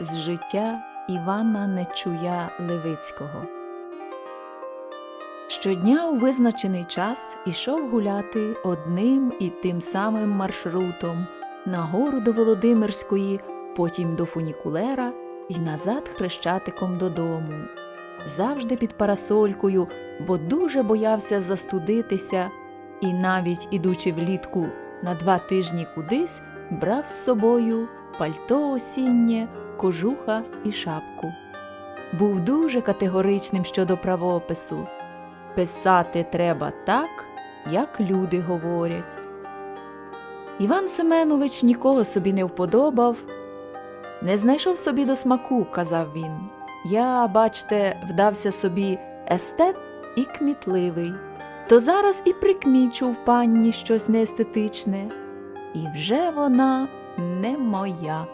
з життя Івана Нечуя Левицького. Щодня у визначений час ішов гуляти одним і тим самим маршрутом нагору до Володимирської, потім до фунікулера і назад хрещатиком додому. Завжди під парасолькою, бо дуже боявся застудитися, і навіть ідучи влітку на два тижні кудись, брав з собою пальто осіннє, кожуха і шапку. Був дуже категоричним щодо правопису. Писати треба так, як люди говорять. Іван Семенович нікого собі не вподобав, не знайшов собі до смаку, казав він. Я, бачте, вдався собі естет і кмітливий, то зараз і прикмічу в панні щось неестетичне, і вже вона не моя.